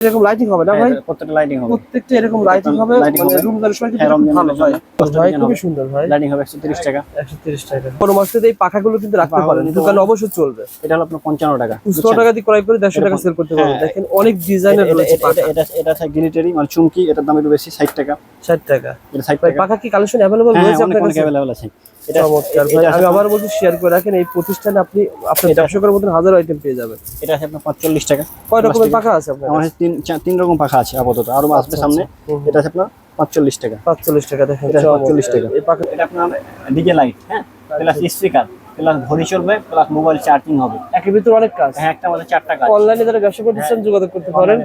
এরকম লাইটিং হবে না ভাই? হ্যাঁ, প্রত্যেকটা লাইটিং হবে। প্রত্যেকটা এরকম লাইটিং হবে মানে রুম কিন্তু হ্যাঁ, খুব ভালো ভাই ভাই হবে। সুন্দর ভাই। লাইটিং হবে একশো তিরিশ টাকা। একশো তিরিশ টাকা। কোনো মাসে এই পাখাগুলো কিন্তু রাখতে পারেন দোকানে অবশ্যই চলবে। এটা হলো আপনার পঞ্চান্ন টাকা। খুচরো টাকা দিয়ে ক্রয় করে দেড়শো টাকা সেল করতে পারবেন। হ্যাঁ। দেখেন অনেক ডিজাইনের রয়েছে এটা- এটা- এটা আছে গিলিটারি মানে চুমকি এটার দাম একটু বেশি ষাট টাকা। ষাট টাকা। এটা ষাট ভাই টাকা। পাখা কি কালেকশন হ্যাঁ রয়েছে আপনার কাছে? অ্যাভেলেবল আছে। এটা চমৎকার। ভাই আমি আবার বলছি শেয়ার করে রাখেন। এই প্রতিষ্ঠানে আপনি আপনার ব্যবসা মতন হাজার আইটেম পেয়ে যাবেন। এটা আছে আপনার পঁয়তাল্লিশ টাকা। কয় রকমের পাখা আছে আপনার আমার তিন তিন রকম পাখা আছে আপাতত। আরও আসবে সামনে। এটা আছে আপনার পাঁচচল্লিশ টাকা। পাঁচচল্লিশ টাকা দেখেন। 45 টাকা। এই পাখা এটা আপনার ডিজে লাইট হ্যাঁ? স্পিকার প্লাস ঘড়ি চলবে প্লাস মোবাইল চার্জিং হবে। একের ভিতরে অনেক কাজ। হ্যাঁ একটা আমাদের চারটা কাজ। অনলাইনে যারা ব্যবসা করতে চান যোগাযোগ করতে পারেন।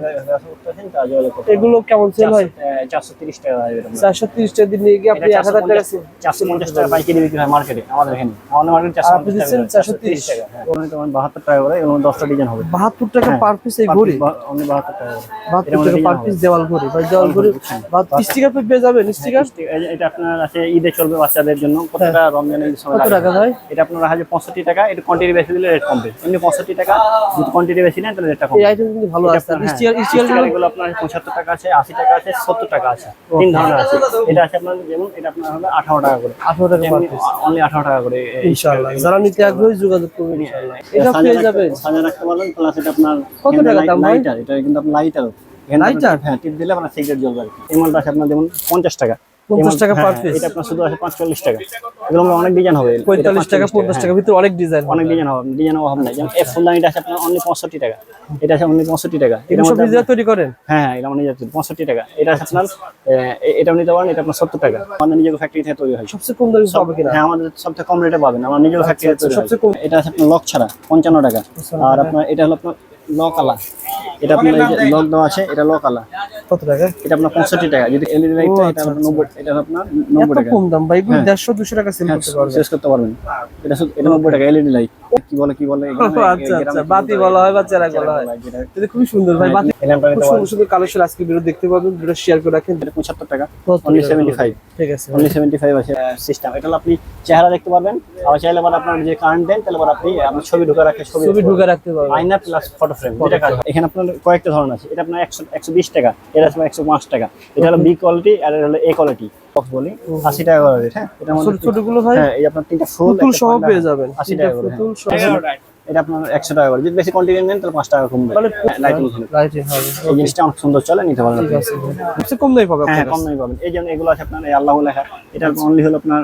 এগুলো কেমন সেল হয়? চারশো তিরিশ টাকা হয় এরকম। চারশো তিরিশ টাকা দিন নিয়ে গিয়ে আপনি এটা এক হাজার টাকা sell- চারশো পঞ্চাশ টাকা পাইকারি বিক্রি হয় মার্কেটে আমাদের এখানে। আমাদের মার্কেটে চারশো আপনি 430 টাকা হ্যাঁ। ওখানে তোমার বাহাত্তর টাকা করে এগুলো দশটা ডিজাইন হবে। বাহাত্তর টাকা হ্যাঁ। পার পিস এই ঘড়ি? অনলি বাহাত্তর টাকা করে। বাহাত্তর এটার মধ্যে টাকা পার পিস দেওয়াল ঘড়ি। ভাই দেওয়াল ঘড়ি বাহাত্তর স্টিকার পেয়ে যাবেন স্টিকার এই এটা আপনার আছে ঈদে চলবে বাচ্চাদের জন্য। প্রত্যেকটা রমজানের ঈদ সময় কত টাকা ভাই? এটা আপনার হাজার পঁয়ষট্টি টাকা এটা কোয়ান্টিটি বেশি দিলে রেট কমবে। এমনি পঁয়ষট্টি টাকা যদি কোয়ান্টিটি বেশি নেন তাহলে রেটটা এই আইটেম কিন্তু ভালো আছে। আপনার, স্টিকার হ্যাঁ, আপনার পঁচাত্তর টাকা আছে আশি টাকা আছে সত্তর টাকা আছে। তিন ধরনের আছে। এটা আছে আপনার যেমন এটা আপনার হবে আঠারো টাকা করে। আঠারো টাকা অনলি আঠারো টাকা করে ইনশাআল্লাহ। যারা নিতে আগ্রহী যোগাযোগ করবেন ইনশাআল্লাহ। এটা সাজা পেয়ে রাখতে- যাবেন। সাজা রাখতে পারবেন প্লাস এটা আপনার কত টাকা দাম লাইটার এটা কিন্তু আপনার লাইটার Lighter? হ্যাঁ টিপ দিলে আপনার সিগারেট জ্বলবে। এই মালটা আছে আপনার যেমন পঞ্চাশ টাকা। 50 টাকা হ্যাঁ, per piece। এটা আপনার শুধু আছে পাঁচচল্লিশ টাকা। এগুলো আমরা অনেক ডিজাইন হবে। এটা পঁয়তাল্লিশ টাকা 45 পঞ্চাশ হ্যাঁ। টাকা ভিতরে অনেক ডিজাইন অনেক ডিজাইন হবে ডিজাইন অভাব নাই যেমন এফ ফুলদানিটা আছে আপনার অনলি পঁয়ষট্টি টাকা। এটা আছে অনলি পঁয়ষট্টি টাকা। এটার এগুলো সব মধ্যে তৈরি করেন? হ্যাঁ হ্যাঁ এটা নিজের পঁয়ষট্টি টাকা। এটা আছে আপনার এ- এটাও নিতে পারেন এটা আপনার সত্তর টাকা। আমাদের নিজের ফ্যাক্টরি থেকে তৈরি হয়। সবচেয়ে কম দামে পাবে কিনা? হ্যাঁ আমাদের সবথেকে কম রেটে পাবেন। আমরা নিজের ফ্যাক্টরি আচ্ছা, সবচেয়ে কম- এটা আছে আপনার লক ছাড়া পঞ্চান্ন টাকা। আর আপনার এটা হলো আপনার লক আলা এটা আপনার লক দেওয়া আছে এটা লকালা কত টাকা? এটা আপনার পঁয়ষট্টি টাকা। যদি এলইডি লাইটটা এটা আপনার নব্বই এটা আপনার নব্বই টাকা। কম দাম ভাই হ্যাঁ। দেড়শো দুশো টাকা সেল হ্যাঁ, করতে পারবেন। সেল করতে পারবেন। এটা এটা নব্বই টাকা এলইডি লাইট কি বলে কি বলে আচ্ছা আচ্ছা বাতি বলা হয় বা চেরা বলা হয়। এটা খুবই সুন্দর ভাই বাতি এই ল্যাম্পটা খুব নিতে সুন্দর সুন্দর কালেকশন আজকে ভিডিও দেখতে পাবেন ভিডিও শেয়ার করে রাখেন। এটা টাকা ঠিক আছে আছে সিস্টেম এটা হলো আপনি চেহারা দেখতে পারবেন আবার চাইলে আবার আপনার যে কারেন্ট দেন তাহলে আবার আপনি আপনার ছবি ঢুকে ছবি ছবি ঢুকে রাখতে পারবেন। আয়না প্লাস ফটো ফ্রেম কাজ এখানে আপনার কয়েকটা ধরন আছে এটা আপনার একশো বিশ টাকা এটা আপনার একশো পাঁচ টাকা এটা হলো বি কোয়ালিটি আর এটা হলো এ কোয়ালিটি বক্স বলি আশি টাকা করে হ্যাঁ? এটা ছোট ছোটগুলো ভাই? হ্যাঁ এই আপনার তিনটা ফুল সহ পেয়ে যাবেন। আশি তিনটা টাকা করে পুতুল সহ। এটা আপনার একশো টাকা করে। যদি বেশি কোয়ান্টিটি নেন তাহলে পাঁচ টাকা কমবে। লাইটিং লাইটিং হবে। এই জিনিসটা অনেক সুন্দর চলে নিতে পারেন ঠিক আপনি। আছে সবচেয়ে কম দামে পাবে হ্যাঁ কম দামি পাবেন। এই জন্য এগুলো আছে আপনার এই আল্লাহ লেখা। এটা অনলি হলো আপনার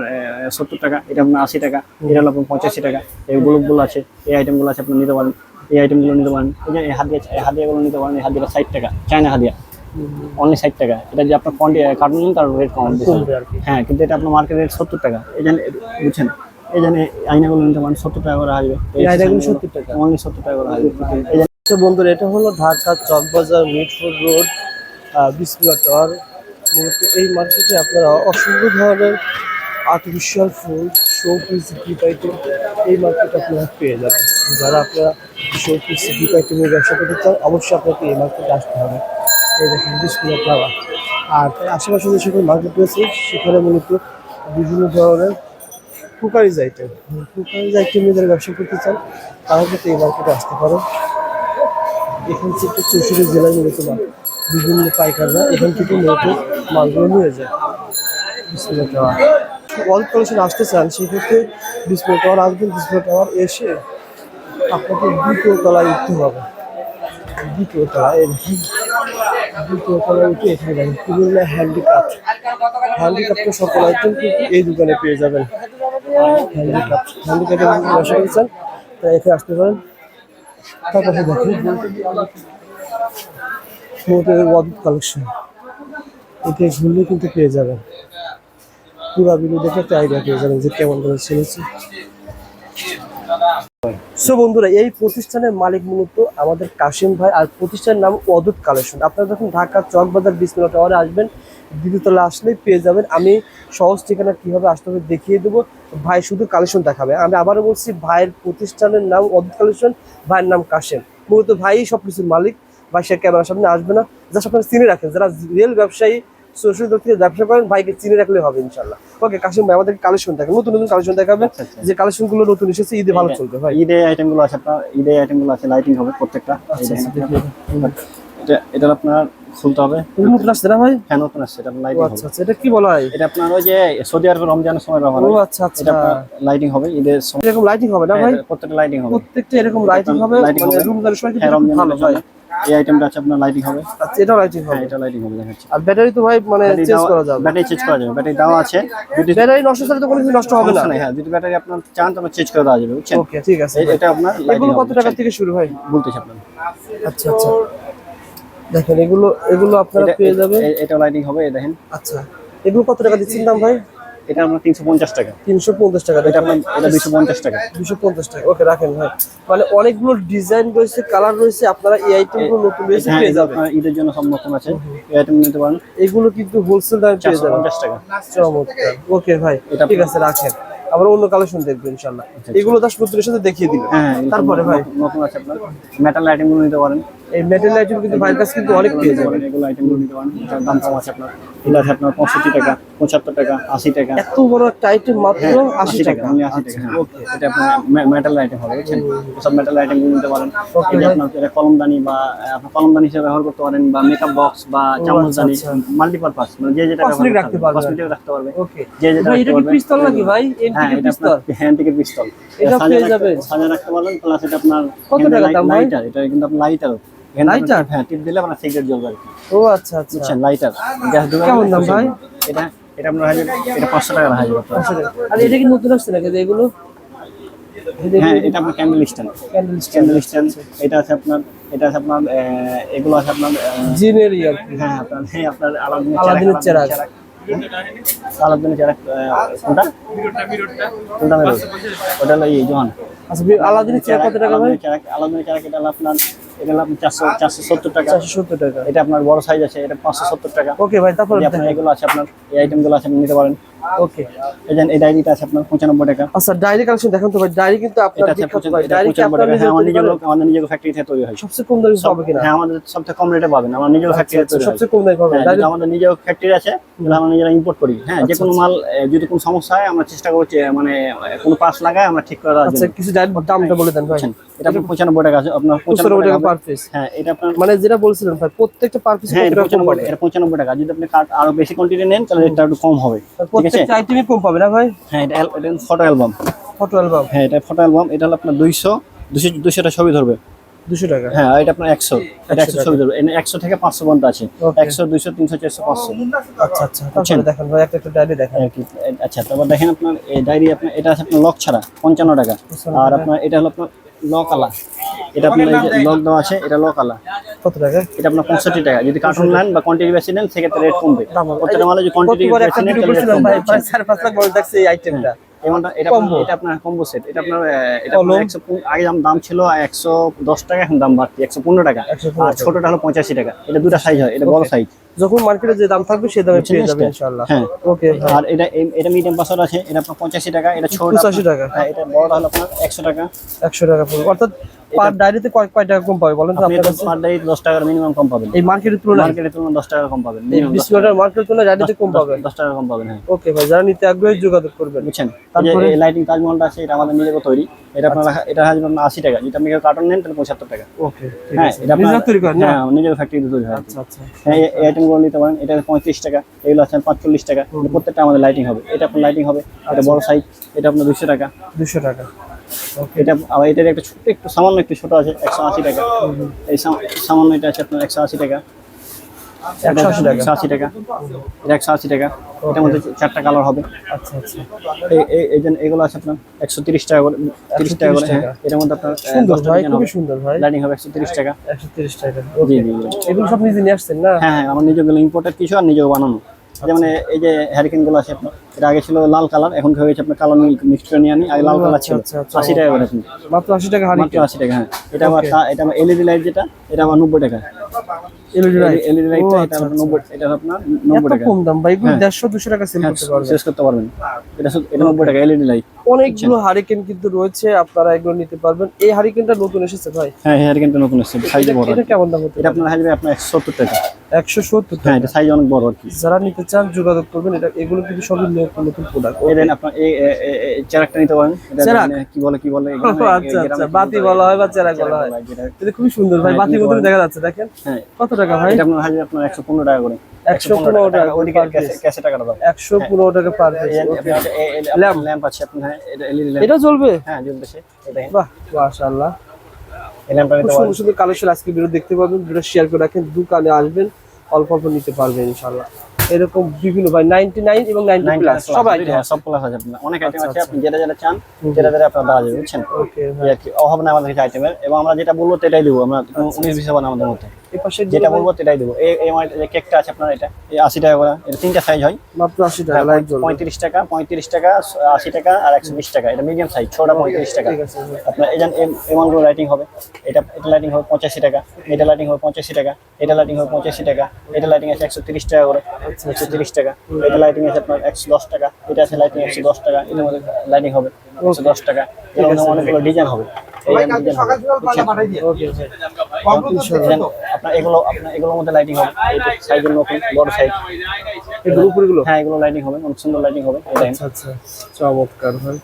সত্তর টাকা। এটা আপনার আশি টাকা। এটা হলো আপনার পঁচাশি টাকা। এই গুলো আছে এই আইটেমগুলো আছে আপনি নিতে পারেন। এই আইটেমগুলো নিতে পারেন। এই যে এই হাদিয়া হাদিয়াগুলো নিতে পারেন। এই হাদিয়াটা ষাট টাকা। চায়না হাদিয়া। অনলি ষাট টাকা। এটা যে আপনার কোয়ান্টি কার্টুন নেন তার রেট কম হ্যাঁ কিন্তু এটা আপনার মার্কেট রেট সত্তর টাকা। এই জন্য বুঝছেন? এই জন্য এই আয়নাগুলো নিতে পারেন সত্তর টাকা করে আসবে। 70 টাকা? অনলি সত্তর টাকা করে আসবে। তো বন্ধুরা এটা হলো Dhaka Chawkbazar Mitford road Bismillah tower. এই মার্কেটে আপনারা অসংখ্য ধরনের আর্টিফিশিয়াল ফুল শো পিস গিফট আইটেম এই মার্কেটে আপনারা পেয়ে যাবেন। যারা আপনারা শো পিস গিফট আইটেমের ব্যবসা করতে চান অবশ্যই আপনাকে এই মার্কেটে আসতে হবে। এই দেখুন বিসমিল্লা টাওয়ার আর আশেপাশে যে সকল মার্কেট রয়েছে, সেখানে মূলত বিভিন্ন ধরনের কুকারিজ আইটেম কুকারিজ আইটেম যারা ব্যবসা করতে চান, তারা কিন্তু এই মার্কেটে আসতে পারে এখান থেকে চৌষট্টি জেলায় মূলত মাল বিভিন্ন পাইকাররা এখান থেকে মূলত মালগুলো নিয়ে যায়। বিসমিল্লা টাওয়ার ওয়ার্ল্ড কালেকশন আসতে চান, সেক্ষেত্রে বিসমিল্লা টাওয়ার আসবেন। বিসমিল্লা টাওয়ার এসে আপনাকে দ্বিতীয় তলায় উঠতে হবে। দ্বিতীয় তলায়। এখানে আইটেম কিন্তু এই দোকানে পেয়ে যাবেন। তাই এখানে আসতে পারেন। তার পাশে মোটের ওয়াদুদ কালেকশন এতে কিন্তু পেয়ে যাবেন। পুরা ভিডিও দেখে আইডিয়া পেয়ে যাবেন যে কেমন করে চলেছে সো বন্ধুরা, এই প্রতিষ্ঠানের মালিক মূলত আমাদের কাশিম ভাই আর প্রতিষ্ঠানের নাম অদূত কালেকশন। আপনারা যখন ঢাকা চকবাজার বিসমিল্লা টাওয়ারে আসবেন, দ্বিতীয়তলা আসলেই পেয়ে যাবেন। আমি সহজ ঠিকানা কীভাবে আসতে হবে দেখিয়ে দেবো। ভাই শুধু কালেকশন দেখাবে। আমি আবারও বলছি, ভাইয়ের প্রতিষ্ঠানের নাম অদূত কালেকশন, ভাইয়ের নাম কাশেম মূলত ভাই সব কিছুর মালিক, ভাই সে ক্যামেরার সামনে আসবে না। জাস্ট আপনারা চিনে রাখেন, যারা রিয়েল ব্যবসায়ী সোশ্যাল থেকে ব্যবসা করেন ভাইকে চিনে রাখলে হবে ইনশাল্লাহ ওকে কাশিম ভাই আমাদের কালেকশন দেখাবেন নতুন নতুন কালেকশন দেখাবেন আচ্ছা, আচ্ছা। যে কালেকশনগুলো নতুন এসেছে ঈদে ভালো চলবে ভাই। ঈদে আইটেমগুলো আছে আপনার ঈদে আইটেমগুলো আছে লাইটিং হবে প্রত্যেকটা। আচ্ছা, দেখেন। এটা এটা আপনার খুলতে হবে। নতুন আসছে না ভাই? হ্যাঁ নতুন আসছে এটা লাইটিং আচ্ছা আচ্ছা এটা কি বলা হয়? এটা আপনার ওই যে সৌদি আরবের রমজানের সময় ব্যবহার ও আচ্ছা আচ্ছা। এটা লাইটিং হবে ঈদের সময়। এরকম লাইটিং হবে না ভাই? হ্যাঁ, প্রত্যেকটা লাইটিং হবে। প্রত্যেকটা এরকম লাইটিং হবে মানে সময় হ্যাঁ ভালো ভাই। এই আইটেমটা আছে আপনার লাইটিং হবে। আচ্ছা এটাও লাইটিং হ্যাঁ হবে এটা লাইটিং হবে দেখাচ্ছি। আর ব্যাটারি তো ভাই মানে চেঞ্জ করা যাবে। ব্যাটারি চেঞ্জ করা যাবে। ব্যাটারি দেওয়া আছে। যদি ব্যাটারি নষ্ট হলে তো কোনো কিছু নষ্ট হবে না। হ্যাঁ যদি ব্যাটারি আপনার চান তাহলে চেঞ্জ করে দেওয়া যাবে বুঝছেন? ওকে ঠিক আছে এটা আপনার লাইটিং এগুলো কত টাকা থেকে শুরু হয় বলতেছি আপনার আচ্ছা আচ্ছা। দেখেন এগুলো এগুলো আপনারা এটা- পেয়ে যাবেন। এটা লাইটিং হবে এই দেখেন। আচ্ছা। এগুলো কত টাকা দিচ্ছেন দাম ভাই? এটা আপনার তিনশো পঞ্চাশ টাকা। তিনশো পঞ্চাশ টাকা এটা আপনার এটা দুশো পঞ্চাশ টাকা। দুশো পঞ্চাশ টাকা ওকে রাখেন ভাই মানে অনেকগুলো ডিজাইন রয়েছে কালার রয়েছে আপনারা এই আইটেমগুলো নতুন রয়েছে হ্যাঁ পেয়ে যাবেন। ঈদের জন্য সব নতুন আছে। এই আইটেম নিতে পারেন। এগুলো কিন্তু হোলসেল দামে পেয়ে যাবেন। পঞ্চাশ টাকা। চমৎকার। ওকে ভাই এটা ঠিক আছে রাখেন। আবার অন্য কালেকশন দেখব ইনশাল্লাহ এগুলো দাস নতুনের সাথে দেখিয়ে দিবেন। হ্যাঁ তারপরে ভাই। নতুন- নতুন আছে আপনার। মেটাল আইটেমগুলো নিতে পারেন। এই মেটেরিয়াল আইটেম কিন্তু ভাইয়ের কাছে কিন্তু অনেক পেয়ে যাবেন। এগুলো আইটেমগুলো নিতে পারেন। এটার দাম কম আছে আপনার। এটা আছে আপনার পঁয়ষট্টি টাকা পঁচাত্তর টাকা আশি টাকা। এত বড় একটা আইটেম মাত্র আশি টাকা only 80 টাকা। হ্যাঁ। এটা আপনার মেটাল আইটেম হবে বুঝছেন? সব মেটাল আইটেম নিতে পারেন। এটা আপনার এটা কলমদানি বা আপনার কলমদানি হিসেবে ব্যবহার করতে পারেন বা মেকআপ বক্স বা চামচদানি আচ্ছা। মাল্টিপারপাস মানে যে যেটা Cosmetic রাখতে পারবে। কসমেটিক রাখতে পারবে ওকে যে যেটা এটা কি পিস্তল নাকি ভাই? হ্যাঁ এন্টিক পিস্তল হ্যান্ড পিস্তল এটা পেয়ে যাবেন। সাজা রাখতে পারবেন প্লাস এটা আপনার কত টাকা দাম ভাই? এটা কিন্তু আপনার লাইটার Lighter? হ্যাঁ টিপ দিলে আপনার সিগারেট জ্বলবে আর কি। ও আচ্ছা আচ্ছা। বুঝছেন? লাইটার গ্যাস ঢুকে কেমন দাম ভাই? এটা এটা আপনার হাজার এটা পাঁচশো টাকা হাজার আর এটা কি নতুন আসছে নাকি? এগুলো? হ্যাঁ এটা আপনার ক্যান্ডেল স্ট্যান্ড ক্যান্ডেল স্ট্যান্ড এটা আছে আপনার এটা আছে আপনার এগুলো আছে আপনার জিনের ইয়ার হ্যাঁ আপনার এই আপনার আলাদিনের আলাদিনের চেরাগ। আলাদিনের চেরাক। কোনটা? কোনটা মেরো ওটা হলো এই জোহান। আচ্ছা আলাদিনের চেয়ার কত টাকা ভাই? চেরাক আলাদিনের চেরাক এটা আপনার এটা আপনি আপনার চারশো চারশো সত্তর টাকা। চারশো সত্তর টাকা। এটা আপনার বড় সাইজ আছে এটা পাঁচশো সত্তর টাকা। ওকে ভাই তারপর আপনার এগুলো আছে আপনার এই আইটেমগুলো আছে আপনি নিতে পারেন। ওকে এই এই ডায়েরিটা আছে আপনার পঁচানব্বই টাকা। আচ্ছা ডায়েরি কালেকশন দেখেন তো ভাই ডায়েরি কিন্তু আপনার এটা আছে বিখ্যাত পঁচানব্বই ভাই। এটা ডায়েরি কি পঁচানব্বই আপনার টাকা হ্যাঁ আমার নিজের আমাদের নিজের ফ্যাক্টরি থেকে তৈরি হয়। সবচেয়ে কম দামি পাবে কিনা? হ্যাঁ আমাদের সবথেকে কম রেটে পাবেন। আমার নিজের ফ্যাক্টরি আচ্ছা, তৈরি সবচেয়ে কম দামি পাবে। হ্যাঁ, ডায়েরি আমাদের নিজের ফ্যাক্টরি আছে যেটা আমরা নিজেরা ইম্পোর্ট করি। হ্যাঁ যে কোনো মাল যদি কোনো সমস্যা হয় আমরা চেষ্টা করছি মানে কোনো পাস লাগায় আমরা ঠিক করে দেওয়ার আচ্ছা কিছু ডায়েরি দামটা বলে দেন ভাই। এটা আপনার পঁচানব্বই টাকা আছে আপনার পঁচানব্বই টাকা পার পিস হ্যাঁ এটা আপনার মানে যেটা বলছিলেন ভাই প্রত্যেকটা পার পিস হ্যাঁ টাকা এটা পঁচানব্বই টাকা। যদি আপনি কার্ড আরও বেশি কোয়ান্টিটি নেন তাহলে এটা একটু কম হবে। আছে? আইটেমই কম পাবে না ভাই? হ্যাঁ এটা ফটো অ্যালবাম ফটো অ্যালবাম হ্যাঁ এটা ফটো অ্যালবাম এটা হলো আপনার দুইশো দুশো দুশোটা ছবি ধরবে। দুশো টাকা? হ্যাঁ এটা আপনার একশো এটা একশো ছবি ধরবে। একশো থেকে পাঁচশো পর্যন্ত আছে. একশো দুইশো তিনশো চারশো পাঁচশো। আচ্ছা আচ্ছা দেখেন ভাই একটা একটা ডায়েরি দেখেন। আচ্ছা তারপর দেখেন আপনার এই ডায়েরি আপনার এটা আছে আপনার লক ছাড়া পঞ্চান্ন টাকা। আর আপনার এটা হলো আপনার লক আলা এটা আপনার লক দেওয়া আছে এটা লক আলা। কত টাকা? এটা আপনার পঁয়ষট্টি টাকা। যদি কার্টুন নেন বা কোয়ান্টিটি বেশি নেন সেক্ষেত্রে রেট কমবে। প্রত্যেকটা মালে যদি কোয়ান্টিটি বেশি নেন তাহলে রেট কমবে। পাঁচ লাখ বলে দেখছে এই আইটেমটা এটা। আপনার- এটা আপনার কম্বো সেট এটা আপনার এটা একশো আগে দাম ছিল একশো দশ টাকা এখন দাম বাড়তি একশো পনেরো টাকা। আর ছোটটা হলো পঁচাশি টাকা। এটা দুটা সাইজ হয় এটা বড় সাইজ যখন মার্কেটে যে দাম থাকবে সেই দামে পেয়ে যাবেন ইনশাআল্লাহ। হ্যাঁ। ওকে আর এটা এটা মিডিয়াম পাসওয়ার্ড আছে এটা আপনার পঁচাশি টাকা এটা ছোট 85 টাকা। হ্যাঁ এটা বড়টা হলো আপনার একশো টাকা। একশো টাকা পড়বে। অর্থাৎ পার ডায়েরিতে কয় কয় টাকা কম পাবে বলেন তো আপনি পার ডে দশ টাকার মিনিমাম কম পাবেন। এই মার্কেটের তুলনায়? মার্কেটের তুলনায় দশ টাকা কম পাবেন। বিশ 10 কিলোমিটার মার্কেটের তুলনায় ডায়েরিতে কম পাবে দশ টাকা কম পাবেন হ্যাঁ। ওকে ভাই যারা নিতে আগ্রহী যোগাযোগ করবেন। বুঝছেন? তারপরে? এই লাইটিং তাজমহলটা আছে এটা আমাদের নিজেকে তৈরি। এটা আপনার এটা আসবে আপনার আশি টাকা। যদি আপনি কার্টন নেন তাহলে পঁচাত্তর টাকা। ওকে হ্যাঁ এটা নিজেরা আপনার তৈরি করেন হ্যাঁ নিজের ফ্যাক্টরিতে তৈরি হয় আচ্ছা আচ্ছা। হ্যাঁ এই- আইটেমগুলো নিতে পারেন। এটা পঁয়ত্রিশ টাকা এগুলো আছে পাঁচচল্লিশ টাকা। প্রত্যেকটা আমাদের লাইটিং হবে। এটা আপনার লাইটিং হবে এটা বড় সাইজ এটা আপনার দুশো টাকা। দুশো টাকা। ওকে এটা আবার এটার একটা ছোট একটু সামান্য একটু ছোট আছে একশো আশি টাকা। এই সামান্য এটা আছে আপনার একশো আশি টাকা। এটা 180 টাকা। একশো আশি টাকা। এটা একশো আশি টাকা। এটার মধ্যে চারটা কালার হবে। আচ্ছা আচ্ছা। এই এগুলো আছে আপনার একশো তিরিশ টাকা করে তিরিশ টাকা করে হ্যাঁ। এটার মধ্যে আপনার সুন্দর ভাই খুবই সুন্দর ভাই। লাইটিং হবে একশো তিরিশ টাকা। একশো তিরিশ টাকা। জি জি জি। এগুলো সব নিজে নিয়ে আসছেন না? হ্যাঁ হ্যাঁ আমার নিজেগুলো ইম্পোর্টেড কিছু আর নিজেও বানানো। যেমন এই যে হ্যারিকেনগুলো আছে আপনার এটা আগে ছিল লাল কালার এখন হয়ে গেছে আপনার কালো মিক্সচার নিয়ে আনি আগে লাল কালার আচ্ছা, ছিল। আচ্ছা, আচ্ছা। আশি টাকা করে মাত্র আশি টাকা মাত্র আশি টাকা হ্যাঁ। এটা আবার তা- এটা আমার এলইডি লাইট যেটা এটা আমার নব্বই টাকা। এলইডি লাইট এলইডি লাইটটা এটা আচ্ছা, আমার নব্বই এটা আপনার নব্বই টাকা। কম দাম ভাই হ্যাঁ। দেড়শো দুশো টাকা সেল হ্যাঁ, করতে পারবেন। শেষ করতে পারবেন। এটা এটা নব্বই টাকা এলইডি লাইট অনেকগুলো হারিকেন কিন্তু রয়েছে আপনারা এগুলো নিতে পারবেন। এই হারিকেনটা নতুন এসেছে ভাই? হ্যাঁ নতুন এসেছে সাইজে বড়। এটা কেমন দাম হতে এটা আপনার আসবে আপনার একশো সত্তর টাকা। একশো সত্তর হ্যাঁ এটা সাইজ অনেক বড় আর কি। যারা নিতে চান যোগাযোগ করবেন। এটা এগুলো কিন্তু সবই নতুন নতুন প্রোডাক্ট এই দেন আপনার এই এ- এ- এ- চেরাকটা নিতে পারেন। চেরাক? কি বলে কি বলে আচ্ছা আচ্ছা বাতি বলা হয় বা চেরাক বলা হয়। এটা সুন্দর ভাই হ্যাঁ, বাতি মতো দেখা যাচ্ছে দেখেন? হ্যাঁ। কত টাকা ভাই? এটা আপনার হাজার টাকা করে। একশো পনেরো টাকা ওদিকে ক্যাশে টাকাটা দাও। পনেরো টাকা পার পিস ল্যাম্প ল্যাম্প আছে আপনার হ্যাঁ এটা এলইডি ল্যাম্প এটা চলবে হ্যাঁ জ্বলতেছে এটা বাহ মাশাআল্লাহ। এই ল্যাম্পটা খুব নিতে পারেন। সুন্দর সুন্দর কালেকশন আজকে ভিডিও দেখতে পাবেন। ভিডিও শেয়ার করে রাখেন দোকানে আসবেন অল্প অল্প নিতে পারবেন ইনশাআল্লাহ। এরকম বিভিন্ন ভাই নাইনটি নাইন এবং নাইনটি 90 প্লাস plus, সবাই হ্যাঁ, সব প্লাস আছে অনেক আইটেম আচ্ছা, আছে আপনি যেটা যেটা চান যেটা যেটা আপনার দেওয়া যাবে বুঝছেন ওকে আর কি অভাব না আমাদের কাছে আইটেমের এবং আমরা যেটা বলব সেটাই দেবো। আমরা কোনো উনিশ বিশ হবে আমাদের মধ্যে। এই পাশে যেটা বলব সেটাই দেবো। এই এই যে কেকটা আছে আপনার এটা। এই আশি টাকা করে। এটা তিনটা সাইজ হয়। মাত্র আশি টাকা লাইট জ্বলবে। পঁয়ত্রিশ টাকা পঁয়ত্রিশ টাকা আশি টাকা আর একশো বিশ টাকা। এটা মিডিয়াম সাইজ ছোটা পঁয়ত্রিশ টাকা। ঠিক আছে আপনার এই যেন এমনগুলো লাইটিং হবে। এটা এটা লাইটিং হবে পঁচাশি টাকা। এটা লাইটিং হবে পঁচাশি টাকা। এটা লাইটিং হবে পঁচাশি টাকা। এটা লাইটিং আছে একশো তিরিশ টাকা করে। আচ্ছা একশো তিরিশ টাকা। এটা লাইটিং আছে আপনার একশো দশ টাকা এটা আছে লাইটিং একশো দশ টাকা এটার মধ্যে লাইটিং হবে একশো দশ টাকা। এর মধ্যে অনেকগুলো ডিজাইন হবে। আপনার এগুলো আপনার এগুলোর মধ্যে লাইটিং হবে। সাইজের নতুন বড় সাইজ এগুলো উপরেগুলো হ্যাঁ এগুলো লাইটিং হবে। অনেক সুন্দর লাইটিং হবে। আচ্ছা আচ্ছা। চমৎকার ভাই।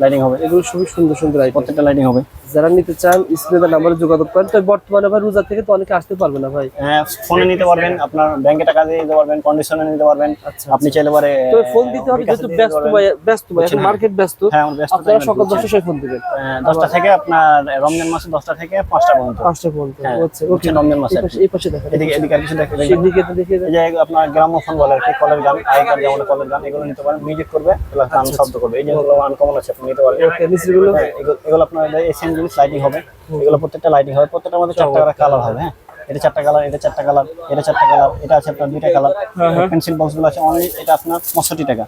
লাইটিং হবে। এগুলো খুবই সুন্দর সুন্দর আইটেম প্রত্যেকটা লাইটিং হবে। যারা নিতে চান স্ক্রিনের নাম্বারে যোগাযোগ করেন। তো বর্তমানে ভাই রোজা থেকে তো অনেকে আসতে পারবে না ভাই। হ্যাঁ ফোনে নিতে পারবেন আপনার ব্যাংকে টাকা দিয়ে নিতে পারবেন কন্ডিশনে নিতে পারবেন। আচ্ছা, আপনি চাইলে পারে তো ফোন দিতে হবে যেহেতু ব্যস্ত ভাই ব্যস্ত ভাই এখন মার্কেট ব্যস্ত। হ্যাঁ আমার ব্যস্ত আপনারা সকাল বুঝছেন। দশটার সময় ফোন দিবেন। আহ, দশটা থেকে আপনার রমজান মাসে দশটা থেকে পাঁচটা পর্যন্ত। পাঁচটা পর্যন্ত হ্যাঁ, আচ্ছা ওকে রমজান মাসে এই পাশে দেখেন এদিকে এদিকে আর কিছু দেখে সেদিকে তো দেখে এই যে আপনার গ্রামোফোন বলে আর কি কলের গান আগেকার যেমন কলের গান এগুলো নিতে পারেন মিউজিক করবে প্লাস গান শব্দ করবে। এই যেগুলো আনকমন আছে নিতে পারবেন। ওকে নিচেগুলো হ্যাঁ, এগুলো- আপনার এসএন জিনিস লাইটিং হবে। এগুলো প্রত্যেকটা লাইটিং হবে। প্রত্যেকটা মধ্যে চারটা করে কালার হবে হ্যাঁ। এটা চারটা কালার এটা চারটা কালার এটা চারটা কালার এটা আছে আপনার দুইটা কালার পেন্সিল বক্সগুলো আছে অনলি এটা আপনার পঁয়ষট্টি টাকা।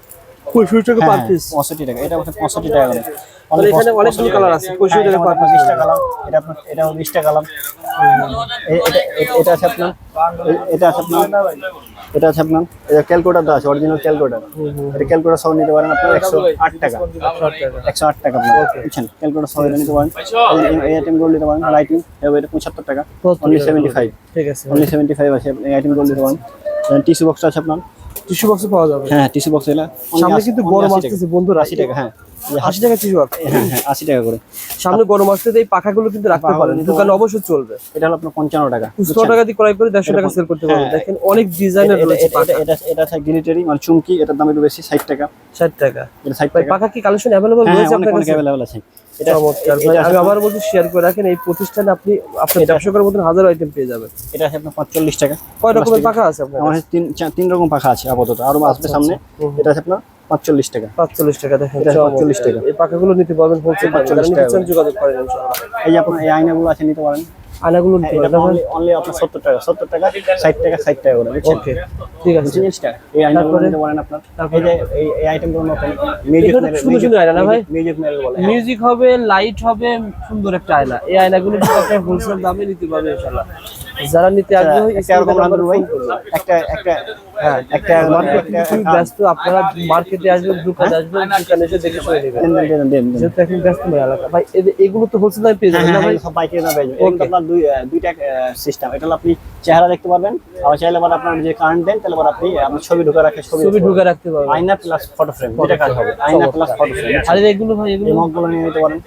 পঁয়ষট্টি টাকা পার পিস পঁয়ষট্টি টাকা। এটা হচ্ছে পঁয়ষট্টি টাকা করে। তাহলে এখানে অনেকগুলো কালার আছে পঁয়ষট্টি টাকা পার পিস বিশটা কালার এটা আপনার এটা বিশটা কালার এটা আছে আপনার এটা আছে আপনার এটা আছে আপনার এটা ক্যালকুলেটার আছে অরিজিনাল ক্যালকুলেটার এটা ক্যালকুলেটার সহ নিতে পারেন আপনার একশো আট টাকা। একশো আট টাকা আপনার। বুঝছেন? ক্যালকুলেটার সহ নিতে পারেন। এই- এই আইটেমগুলো নিতে পারেন। লাইটিং এটা পঁচাত্তর টাকা। অনলি সেভেন্টি ফাইভ ঠিক আছে। অনলি সেভেন্টি ফাইভ আছে এই আইটেমগুলো নিতে পারেন। টিস্যু বক্স আছে আপনার। টিস্যু বক্সে পাওয়া যাবে। হ্যাঁ টিস্যু বক্স এলা। সামনে কিন্তু গরম আসতেছে বন্ধুরা। আশি টাকা হ্যাঁ। আশি টাকা টিস্যু হ্যাঁ হ্যাঁ আশি টাকা করে। সামনে গরম আসতে এই পাখাগুলো কিন্তু রাখতে পারেন। দোকানে অবশ্যই চলবে। এটা হলো আপনার পঞ্চান্ন টাকা খুচরো টাকা দিয়ে ক্রয় করে দেড়শো টাকা সেল করতে পারবেন। হ্যাঁ। দেখেন অনেক ডিজাইনের রয়েছে এটা- এটা- আছে মানে চুমকি এটার দাম একটু বেশি ষাট টাকা। ষাট টাকা। এটা ষাট টাকা। পাখা কি কালেকশন অ্যাভেলেবল রয়েছে আপনার কাছে? অ্যাভেলেবল আছে। এটা চমৎকার ভাই আমি আছে আবার বলছি শেয়ার করে রাখেন এই প্রতিষ্ঠানে আপনি আপনার দর্শকের মতন হাজার আইটেম পেয়ে যাবেন। এটা আছে আপনার পাঁচচল্লিশ টাকা। কয় রকমের পাখা আছে আপনার আমার তিন তিন রকম পাখা আছে আপাতত। আরও আসবে সামনে। এটা আছে আপনার পাঁচচল্লিশ টাকা। পাঁচচল্লিশ টাকা দেখেন এটা চমৎকার। 45 টাকা। এই পাখাগুলো নিতে পারবেন হোলসেল টাকা। যোগাযোগ করেন ইনশাআল্লাহ। এই যে আপনার এই আয়নাগুলো আছে নিতে পারেন। আয়নাগুলো নিতে পারবেন। অনলি অনলি আপনার সত্তর টাকা সত্তর টাকা ষাট টাকা ষাট টাকা করে ওকে ঠিক আছে। এই আয়নাগুলো নিতে পারেন আপনার। এই যে এই এই আইটেমগুলো নতুন মিউজিক সুন্দর সুন্দর আয়না না ভাই? মিউজিক মেরে বলে মিউজিক হবে লাইট হবে সুন্দর একটা আয়না। এই আয়নাগুলো কিন্তু আপনি হোলসেল দামে নিতে পারবেন ইনশাআল্লাহ। যারা নিতে আগ্রহী রাখবেন ভাই। একটা একটা হ্যাঁ একটা মার্কেট ব্যস্ত আপনারা মার্কেটে আসবেন দোকানে আসবেন দোকানে এসে দেখে শুনে নেবেন। দেন, দেন, দেন, দেন, দেন। যেহেতু এখন ব্যস্তময় এলাকা। ভাই এগুলো তো হোলসেল দামে পেয়ে হ্যাঁ, যাবেন হ্যাঁ, ভাই? সব পাইকারি দামে পেয়ে যাবেন। আপনার দুই দুইটা সিস্টেম এটা হলো আপনি চেহারা দেখতে পারবেন আবার চাইলে আবার আপনার যে কারেন্ট দেন তাহলে আবার আপনি আপনার ছবি ঢুকে রাখে ছবি ছবি ঢুকে রাখতে পারবেন। আয়না প্লাস ফটো ফ্রেম দুইটা কাজ হবে। আয়না প্লাস ফটো ফ্রেম আর এগুলো ভাই এগুলো মগগুলো নিয়ে নিতে পারেন।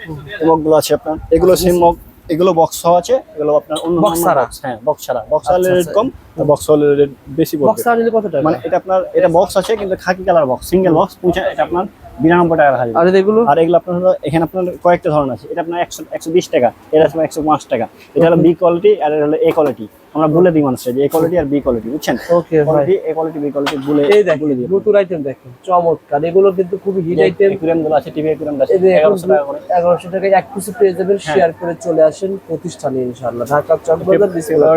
মগগুলো আছে আপনার। এগুলো সেম মগ এগুলো বক্স সহ আছে এগুলো আপনার অন্য বক্স ছাড়া? হ্যাঁ বক্স ছাড়া বক্স আচ্ছা, হলে রেট আচ্ছা। কম বক্স হলে রেট বেশি পড়বে বক্স নিলে কত টাকা মানে এটা আপনার এটা বক্স আছে কিন্তু খাকি কালার বক্স সিঙ্গেল বক্স পৌঁছে এটা আপনার বিরানব্বই টাকা যাবে। আর এগুলো? আর এগুলো আপনার হলো এখানে আপনার কয়েকটা ধরন আছে। এটা আপনার একশো একশো বিশ টাকা এটা আপনার একশো পাঁচ টাকা। এটা হলো বি কোয়ালিটি আর এটা হলো এ কোয়ালিটি আমরা বলে দিই মানুষের যে এ কোয়ালিটি আর বি কোয়ালিটি বুঝছেন? ওকে ভাই। Quality A quality B quality বলে এই বলে দিই নতুন আইটেম দেখেন চমৎকার। এগুলো কিন্তু খুবই হিট আইটেম একুরিয়ামগুলো আছে টিভি একুরিয়াম আছে এই যে এগারোশো টাকা করে। এগারোশো টাকায় এক পিসে পেয়ে যাবেন। শেয়ার করে চলে আসেন প্রতিষ্ঠানে ইনশাআল্লাহ। ঢাকা চকবাজার বিসমিল্লাহ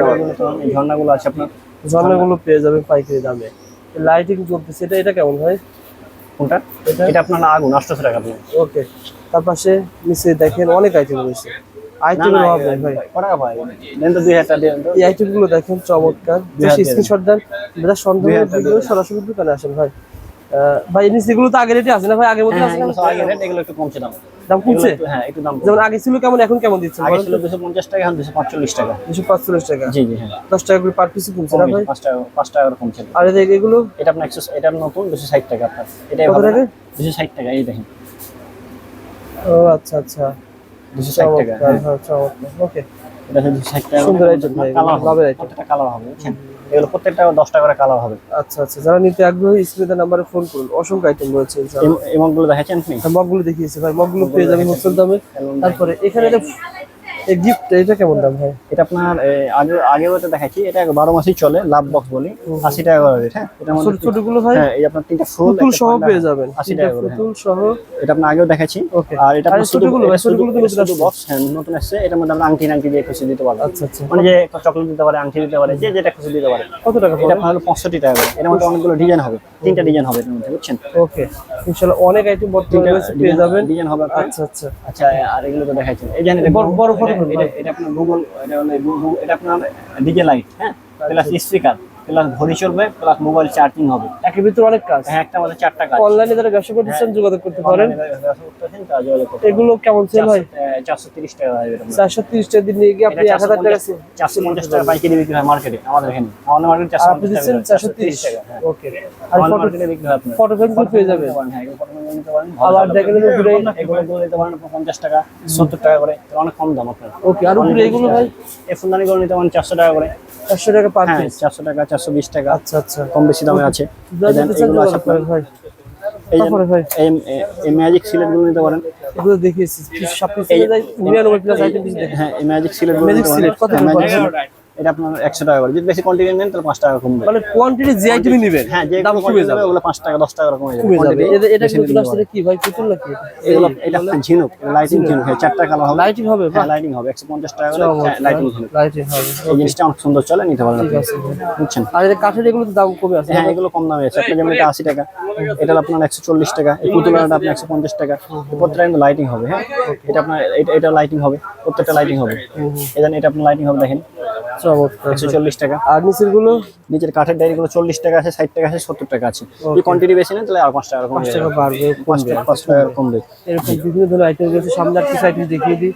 এই ঝর্ণাগুলো আছে আপনার। ঝর্ণাগুলো পেয়ে যাবেন পাইকারি দামে। লাইটিং চলতেছে এটা এটা কেমন হয় কোনটা? এটা? আপনার আগুন আটশোশো টাকা আপনার ওকে। তার পাশে নিচে দেখেন অনেক আইটেম রয়েছে। আইটেমের অভাব নেই ভাই। কটা ভাই? দেন তো দুই হাজার টাকা এই আইটেমগুলো দেখেন চমৎকার। স্ক্রিনশট দেন যারা সন্দেহ সরাসরি দোকানে আসেন ভাই। ভাই নিচে এগুলো তো আগের রেটে আছে না ভাই? আগের মধ্যে হ্যাঁ আছে না? আগের রেট এগুলো একটু কমছে দাম। দাম কমছে? হ্যাঁ একটু দাম যেমন আগে ছিল কেমন এখন কেমন দিচ্ছেন আগে ছিল দুশো পঞ্চাশ টাকা এখন দুশো পাঁচচল্লিশ টাকা। দুশো পাঁচচল্লিশ টাকা? জি জি হ্যাঁ। দশ টাকা করে পার পিস কমছে না ভাই? পাঁচ টাকা পাঁচ টাকা করে কমছে। আর এগুলো? এটা আপনার একশো এটা নতুন দুশো ষাট টাকা আপনার। এটাই কত টাকা? দুশো ষাট টাকা এই দেখেন। ও আচ্ছা আচ্ছা। দুশো ষাট টাকা হ্যাঁ। চমৎকার। ওকে। এটা হচ্ছে দুশো ষাট টাকা সুন্দর item ভাই, কালার হবে। প্রত্যেকটা কালার হবে বুঝছেন? এগুলো প্রত্যেকটা দশ টাকা করে কালার হবে। আচ্ছা আচ্ছা যারা নিতে আগ্রহী স্ক্রিনের নাম্বারে ফোন করুন। অসংখ্য আইটেম রয়েছে এই মগগুলো দেখাচ্ছেন আপনি? মগগুলো দেখিয়েছি ভাই মগগুলো পেয়ে যাবেন হোলসেল দামে। তারপরে এখানে এই গিফট এটা কেমন দাম ভাই? এটা আপনার আগে আগেও এটা দেখাচ্ছি এটা বারো মাসই চলে লাভ বক্স বলি। আশি টাকা করে হ্যাঁ? এটার মধ্যে ছোট ছোটগুলো ভাই? হ্যাঁ এই আপনার তিনটা ফুল পুতুল সহ পেয়ে যাবেন। আশি টাকা করে হ্যাঁ। পুতুল সহ। এটা আপনার আগেও দেখাচ্ছি আর এটা আপনার ছোটগুলো তো নতুন শুধু বক্স হ্যাঁ নতুন আসছে এটার মধ্যে আমরা আংটি আংটি দিয়ে খুশি দিতে পারব। আচ্ছা আচ্ছা। মানে যে চকলেট দিতে পারে আংটি দিতে পারে যে যেটা খুশি দিতে পারে। কত টাকা এটা আপনার পঁয়ষট্টি টাকা করে। এর মধ্যে অনেকগুলো ডিজাইন হবে। তিনটা ডিজাইন হবে এর মধ্যে বুঝছেন? ওকে ইনশাআল্লাহ অনেক আইটেম বর্তমানে পেয়ে যাবেন। ডিজাইন হবে আচ্ছা আচ্ছা। আচ্ছা আর এগুলো তো দেখাচ্ছেন এই জানেন বড়- বড় এটা- এটা এটা আপনার গুগল এটা হলো এটা আপনার ডিজে লাইট হ্যাঁ? প্লাস স্পিকার প্লাস ঘড়ি চলবে প্লাস মোবাইল চার্জিং হবে। একের ভিতরে অনেক কাজ। হ্যাঁ একটা আমাদের চারটা কাজ। অনলাইনে যারা ব্যবসা করতে যোগাযোগ করতে পারেন। এগুলো কেমন সেল হয়? চারশো তিরিশ টাকা হয় চারশো তিরিশ টাকা দিন নিয়ে গিয়ে আপনি এক হাজার টাকা sale- চারশো পঞ্চাশ টাকা পাইকারি বিক্রি হয় মার্কেটে আমাদের এখানে। আমাদের মার্কেটে আর চারশো আপনি তিরিশ। টাকা ওকে আর ফটো বিক্রি হয় আপনার। ফটো ফ্রেম পেয়ে হ্যাঁ, frame নিতে পারেন। আবার দেখেন এর উপরে এগুলো এগুলো নিতে পারেন পঞ্চাশ টাকা সত্তর টাকা করে অনেক কম দাম আপনার। ওকে আর উপরে এগুলো ভাই? এই ফুলদানি নিতে পারেন চারশো টাকা করে। চারশো টাকা পার হ্যাঁ পিস চারশো টাকা চারশো বিশ টাকা। আচ্ছা আচ্ছা। কম বেশি দামে আছে। ভাই। এই ম্যাজিক সিলেট নিতে পারেন। এগুলো দেখিয়েছি। সব কিছু যায় নিরানব্বই প্লাস আইটেম হ্যাঁ এই ম্যাজিক সিলেটগুলো Magic নিতে পারেন। Sillet, কত করে Magic Sillet, এটা আপনার একশো টাকা করে। যদি বেশি কোয়ান্টিটি নেন তাহলে পাঁচ টাকা কমবে। মানে কোয়ান্টিটি যে আইটেমই নেবেন হ্যাঁ যে দাম কমে যাবে। ওগুলো পাঁচ টাকা দশ টাকা কমে যাবে। এটা এটা কি ভাই পুতুল নাকি? এগুলো এটা ঝিনুক লাইটিং ঝিনুক হ্যাঁ চারটা কালার হবে। লাইটিং হবে হ্যাঁ লাইটিং হবে একশো পঞ্চাশ টাকা করে। লাইটিং ঝিনুক। লাইটিং হবে এই জিনিসটা অনেক সুন্দর চলে নিতে আছে। বুঝছেন? আর এই কাঠের এগুলো দাম কমে আছে। হ্যাঁ এগুলো কম দামে আছে। আপনার যেমন এটা আশি টাকা এটা আপনার একশো চল্লিশ টাকা এই পুতুলাটা আপনার একশো পঞ্চাশ টাকা। প্রত্যেকটা কিন্তু লাইটিং হবে হ্যাঁ? এটা আপনার এটা লাইটিং হবে প্রত্যেকটা লাইটিং হবে। এই জন্য এটা আপনার লাইটিং হবে দেখেন। একশো চল্লিশ টাকা। আর নিচেরগুলো নিচের কাঠের ডায়েরি গুলো চল্লিশ টাকা আছে ষাট টাকা আছে সত্তর টাকা আছে। যদি কোয়ান্টিটি বেশি নেন তাহলে আর পাঁচ টাকা কমে টাকা বাড়বে পাঁচ টাকা পাঁচ টাকা কমবে। এরকম বিভিন্ন ধরনের আইটেম রয়েছে। সামনে আর কিছু আইটেম দেখিয়ে দিই।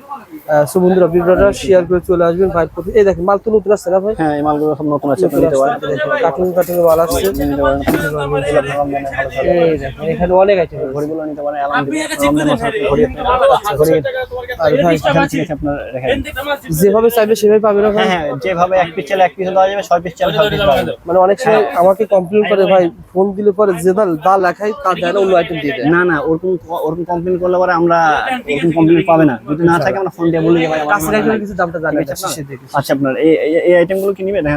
সো বন্ধুরা ভিডিওটা শেয়ার করে চলে আসবেন ভাই এই দেখেন মাল তো নতুন আসছে না ভাই? হ্যাঁ এই মালগুলো সব নতুন আছে আপনি নিতে পারেন। মাল আসছে। এই দেখেন এখানে অনেক আইটেম ঘড়িগুলো নিতে পারেন আলহামদুলিল্লাহ। রমজান মাসে আপনি ঘড়ি আপনি ঘড়ি। আর ভাই এখানে আছে। আপনার রেখে যেভাবে চাইবে সেভাবে পাবে না ভাই। হ্যাঁ হ্যাঁ যেভাবে এক পিস চাল এক পিস দেওয়া যাবে ছয় পিস চাল ছয় পিস মানে অনেক সময় আমাকে কমপ্লেন করে ভাই ফোন দিলে পরে যে দা দা লেখাই তার দেয় না অন্য আইটেম দিয়ে দেয়। না না ওরকম ওরকম কমপ্লেন করলে পরে আমরা ওরকম কমপ্লেন পাবে না। যদি না থাকে আমরা ফোন দিয়ে কিছু দামটা জানা আচ্ছা আপনার এই এই- আইটেমগুলো কি নিবে? দেখা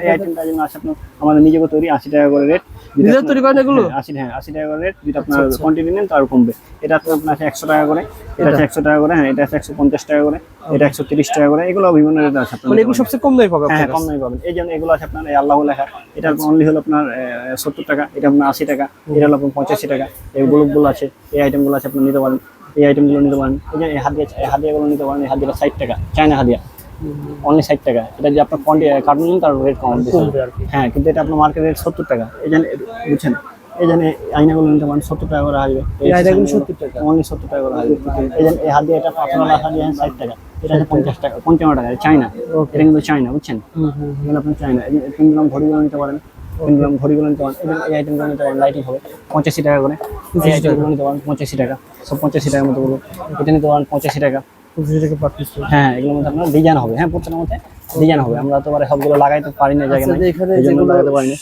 এই আইটেমটা যেমন আছে আপনার আমাদের নিজেকে তৈরি আশি টাকা করে রেট নিজের তৈরি করেন এগুলো? হ্যাঁ আশি টাকা করে রেট যেটা আপনার কোয়ান্টিটি নেন তার কমবে। এটা আপনার আপনার আছে একশো টাকা করে এটা আছে একশো টাকা করে হ্যাঁ এটা আছে একশো পঞ্চাশ টাকা করে এটা একশো তিরিশ টাকা করে এগুলো বিভিন্ন রেট আছে আপনার মানে এগুলো সবচেয়ে কম দামে পাবে হ্যাঁ কম দামে পাবেন। এই জন্য এগুলো আছে আপনার এই আল্লাহ লেখা। এটা অনলি হলো আপনার সত্তর টাকা এটা আপনার আশি টাকা এটা হলো আপনার পঁচাশি টাকা। এই গ্লোবগুলো আছে এই আইটেমগুলো আছে আপনি নিতে পারেন। এই আইটেমগুলো নিতে পারেন। এই যে হাদিয়া এই হাদিয়াগুলো নিতে পারেন এই হাদিয়াটা ষাট টাকা চায়না হাদিয়া অনলি ষাট টাকা। এটা যে আপনার কোয়ান্টি কার্টুন তার রেট কম হ্যাঁ কিন্তু এটা আপনার মার্কেট রেট সত্তর টাকা। এই জন্য বুঝছেন? এই জন্য এই আয়নাগুলো নিতে পারেন সত্তর টাকা করে আসবে। এই আয়নাগুলো 70 টাকা। অনলি সত্তর টাকা করে আসবে। এই জন্য এই হাত দিয়ে এটা পাথরওয়ালা হাত দিয়ে ষাট টাকা। এটা পঞ্চাশ টাকা পঞ্চান্ন টাকা চায়না। এটা কিন্তু চায়না বুঝছেন? আপনি চায়না। তিন গ্রাম নিতে পারেন। ঘড়িগুলো নিতে পারেন এই আইটেমগুলো নিতে পারেন লাইটিং হবে পঁচাশি টাকা করে। এই আইটেমগুলো নিতে পারেন পঁচাশি টাকা সব পঁচাশি টাকার মতো বলুন। এটা নিতে পারেন পঁচাশি টাকা। পঁচিশ টাকা পার পিস হ্যাঁ এগুলোর মধ্যে আপনার ডিজাইন হবে। হ্যাঁ প্রত্যেকটা মধ্যে ডিজাইন হবে। আমরা তো সবগুলো লাগাইতে পারি না জায়গা এখানে লাগাতে পারি না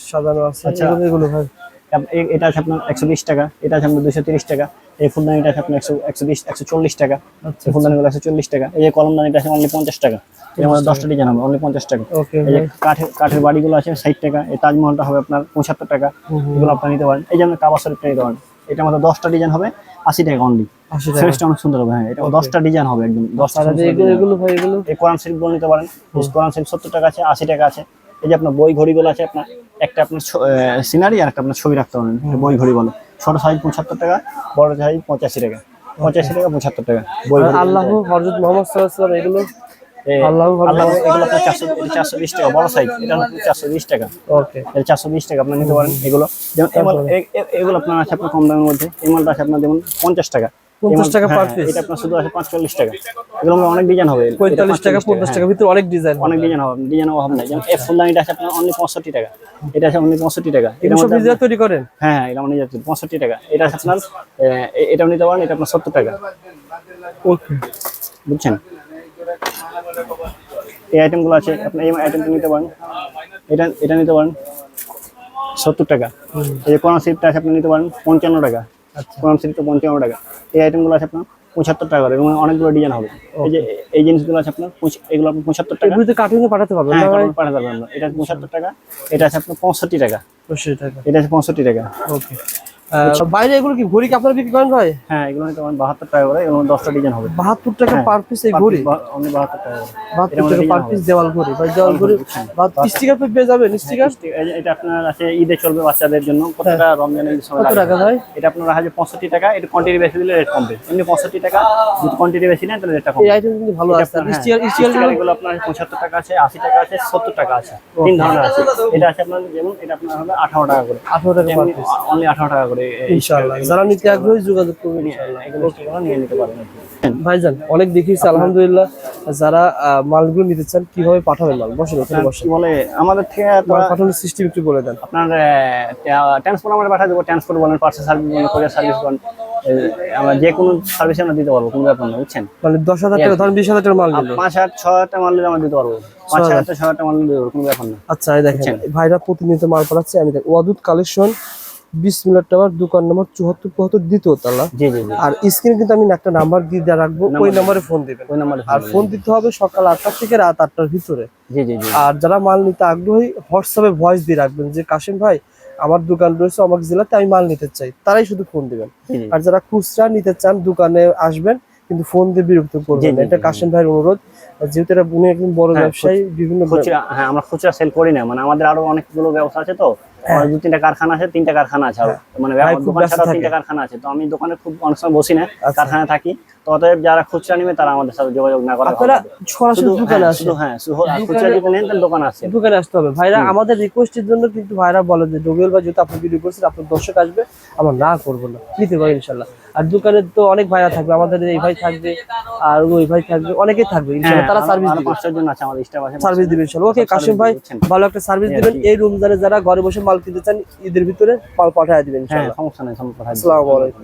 আছে আচ্ছা। এগুলো ভাই। এটা আছে আপনার একশো বিশ টাকা এটা আছে আপনার দুশো তিরিশ টাকা এই ফুলদানিটা আছে আপনার একশো একশো বিশ একশো চল্লিশ টাকা আচ্ছা এই ফুলদানিগুলো একশো চল্লিশ টাকা এই যে কলমদানিটা আছে অনলি পঞ্চাশ টাকা এর মধ্যে দশটা ডিজাইন হবে অনলি পঞ্চাশ টাকা। এই যে কাঠের কাঠের বাড়িগুলো আছে ষাট টাকা এই তাজমহলটা হবে আপনার পঁচাত্তর টাকা এগুলো আপনার নিতে পারেন। এই যে আপনার কাবা শরীফটা নিতে পারেন এটা মধ্যে দশটা ডিজাইন হবে আশি টাকা অনলি আশি অনেক সুন্দর হবে হ্যাঁ এটা দশটা ডিজাইন হবে একদম দশটা এই এগুলো এই কোরআন শরীফগুলো নিতে পারেন কোরআন শরীফ সত্তর টাকা আছে আশি টাকা আছে এই যে আপনার বই ঘড়িগুলো আছে আপনার একটা আপনার সিনারি আর একটা আপনার ছবি রাখতে পারেন বই ঘড়ি বলে। ছোট সাইজ পঁচাত্তর টাকা বড় সাইজ পঁচাশি টাকা। পঁচাশি টাকা পঁচাত্তর টাকা। বই আল্লাহ হযরত মুহাম্মদ ওয়াসাল্লাম এগুলো? আল্লাহ আল্লাহ এগুলো আপনার চারশো চারশো বিশ টাকা বড় সাইজ এটা চারশো বিশ টাকা। ওকে। চারশো বিশ টাকা আপনি নিতে পারেন এগুলো। যেমন এগুলো আপনার আছে আপনার কম দামের মধ্যে এই মালটা আছে আপনার যেমন পঞ্চাশ টাকা। এই 50 মাল- টাকা per হ্যাঁ, piece? এটা আপনার শুধু আছে পাঁচচল্লিশ টাকা। এগুলো অনেক ডিজাইন হবে। পঁয়তাল্লিশ টাকা 45 পঞ্চাশ। টাকার ভিতরে অনেক ডিজাইন অনেক ডিজাইন হবে ডিজাইন অভাব নাই যেমন এই ফুলদানিটা আছে আপনার অনলি পঁয়ষট্টি টাকা। এটা আছে অনলি পঁয়ষট্টি টাকা। এটা সব নিজেরা তৈরি করেন? হ্যাঁ এটা মানে যাচ্ছে পঁয়ষট্টি টাকা। এটা আছে আপনার এটাও নিতে পারেন এটা আপনার সত্তর টাকা। ওকে। বুঝছেন? এই আইটেমগুলো আছে আপনি এই আইটেমটা নিতে পারেন। এটা এটা নিতে পারেন সত্তর টাকা। এই যে কোরআন শরীফটা আছে আপনি নিতে পারেন পঞ্চান্ন টাকা। কোরআন শরীফটা পঞ্চান্ন টাকা। এই আইটেমগুলো আছে আপনার পঁচাত্তর টাকা করে এবং অনেকগুলো ডিজাইন হবে। এই যে এই জিনিসগুলো আছে আপনার এগুলো আপনার পঁচাত্তর টাকা। এগুলো কাটিং এ পাঠাতে পারবেন হ্যাঁ পাঠাতে পারবেন। না এটা পঁচাত্তর টাকা এটা আছে আপনার পঁয়ষট্টি টাকা। পঁয়ষট্টি টাকা। এটা আছে পঁয়ষট্টি টাকা। ওকে বাইরে এগুলো কি ঘড়ি কি আপনারা বিক্রি করেন ভাই? হ্যাঁ এগুলো নিতে পারেন বাহাত্তর টাকা করে এগুলো দশটা ডিজাইন হবে। বাহাত্তর টাকা হ্যাঁ। পার পিস এই ঘড়ি? অনলি বাহাত্তর টাকা করে। বাহাত্তর এটার মধ্যে টাকা পার পিস দেওয়াল ঘড়ি। ভাই দেওয়াল ঘড়ি বাহাত্তর স্টিকার পেয়ে যাবেন স্টিকার এটা আপনার আছে ঈদে চলবে বাচ্চাদের জন্য। কতটা রমজানের সময় কত টাকা ভাই? এটা আপনার যায় পঁয়ষট্টি টাকা এটা কোয়ান্টিটি বেশি দিলে রেট কমবে। এমনি পঁয়ষট্টি টাকা যদি কোয়ান্টিটি বেশি নেন তাহলে রেটটা এই আইটেম কিন্তু ভালো আছে। হ্যাঁ, স্টিকার স্টিকার এগুলো আপনার পঁচাত্তর টাকা আছে আশি টাকা আছে সত্তর টাকা আছে। তিন ধরনের আছে। এটা আছে আপনার যেমন এটা আপনার হবে আঠারো টাকা করে। আঠারো টাকা পার পিস অনলি আঠারো টাকা ইনশাআল্লাহ। যারা নিতে আগ্রহী যোগাযোগ এগুলো নিয়ে নিতে পারবেন। ভাইজান অনেক দেখিয়েছি আলহামদুলিল্লাহ। যারা মালগুলো নিতে চান কীভাবে পাঠাবেন মাল? বসেন ওখানে বসেন। বলে আমাদের থেকে পাঠানোর সিস্টেম একটু বলে দেন। আপনার ট্রান্সপোর্ট আমরা পাঠিয়ে দেবো ট্রান্সপোর্ট বলেন পার্সেল সার্ভিস বলেন কোরিয়ার সার্ভিস বলেন আমরা যে কোনো সার্ভিস আমরা দিতে পারব কোনো ব্যাপার না বুঝছেন? মানে দশ হাজার টাকা ধরেন বিশ হাজার টাকা মাল নিল। পাঁচ হাজার ছ হাজার মাল দিলে আমরা দিতে পারব। পাঁচ হাজার ছ হাজার মাল দিতে কোনো ব্যাপার না। আচ্ছা দেখেন ভাইরা প্রতিনিয়ত মাল পাঠাচ্ছে আমি দেখ ওয়াদুদ কালেকশন বিশ মিনিট টাওয়ার দোকান নম্বর চুয়াত্তর পঁচাত্তর দ্বিতীয় তালা। আর স্ক্রিনে কিন্তু আমি একটা নাম্বার দিয়ে রাখব ওই নাম্বারে ফোন দিবেন। আর ফোন দিতে হবে সকাল আটটা থেকে রাত আটটার ভিতরে। আর যারা মাল নিতে আগ্রহী হোয়াটসঅ্যাপে ভয়েস দিয়ে রাখবেন যে কাশিম ভাই আমার দোকান রয়েছে আমার জেলাতে আমি মাল নিতে চাই। তারাই শুধু ফোন দিবেন। আর যারা খুচরা নিতে চান দোকানে আসবেন কিন্তু ফোন দিয়ে বিরক্ত করবেন এটা কাশিম ভাইয়ের অনুরোধ। যেহেতু এটা উনি একজন বড় হ্যাঁ, ব্যবসায়ী বিভিন্ন খুচরা হ্যাঁ আমরা খুচরা সেল করি না। মানে আমাদের আরও অনেকগুলো ব্যবসা আছে তো। দু তিনটা কারখানা আছে তিনটা কারখানা আছে। মানে ভাই দোকান ছাড়া তিনটা কারখানা আছে। তো আমি দোকানে খুব অনেক সময় বসি না কারখানা কারখানায় থাকি। তো অতএব যারা খুচরা নিবে তারা আমাদের সাথে যোগাযোগ না করে আপনারা সরাসরি দোকানে হ্যাঁ, আসেন। শুধু হ্যাঁ খুচরা যদি নেন তাহলে দোকান আসতে হবে। ভাইরা আমাদের রিকোয়েস্টের জন্য কিন্তু ভাইরা বলে যে রবিউল ভাই যেহেতু আপনি ভিডিও করছেন আপনার দর্শক আসবে আমরা না করব না। নিতে পারি ইনশাল্লাহ। আর দোকানে তো অনেক ভাইরা থাকবে আমাদের এই ভাই থাকবে আর ওই ভাই থাকবে অনেকেই থাকবে ইনশাল্লাহ তারা সার্ভিস দিবে। পাঁচটার জন্য আছে আমাদের স্টাফ আছে সার্ভিস দিবে ইনশাল্লাহ। ওকে কাশিম ভাই ভালো একটা সার্ভিস হ্যাঁ, দিবেন। এই রমজানে যারা ঘরে বসে মাল কিনতে চান ঈদের ভিতরে মাল পাঠিয়ে দিবেন হ্যাঁ সমস্যা নেই। আসসালামু আলাইকুম।